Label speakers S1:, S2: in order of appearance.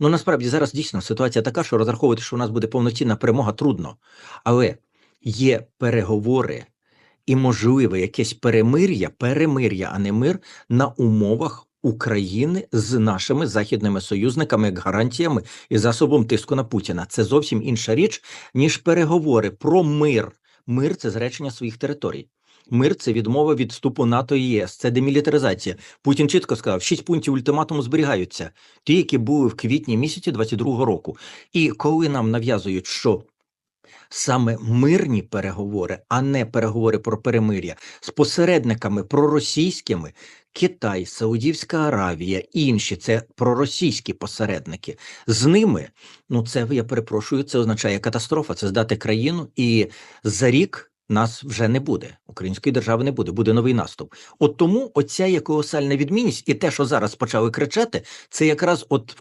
S1: Ну насправді зараз дійсно ситуація така, що розраховувати, що у нас буде повноцінна перемога, трудно. Але є переговори і можливе якесь перемир'я, перемир'я, а не мир на умовах України з нашими західними союзниками як гарантіями і засобом тиску на Путіна. Це зовсім інша річ, ніж переговори про мир. Мир це зречення своїх територій. Мир це відмова від вступу НАТО і ЄС, це демілітаризація. Путін чітко сказав, шість пунктів ультиматуму зберігаються, ті, які були в квітні місяці 22-го року. І коли нам нав'язують, що саме мирні переговори, а не переговори про перемир'я з посередниками проросійськими, Китай, Саудівська Аравія, інші це проросійські посередники. З ними, ну це я перепрошую, це означає катастрофа. Це здати країну, і за рік нас вже не буде. Української держави не буде, буде новий наступ. От тому оця є колосальна відмінність, і те, що зараз почали кричати, це якраз от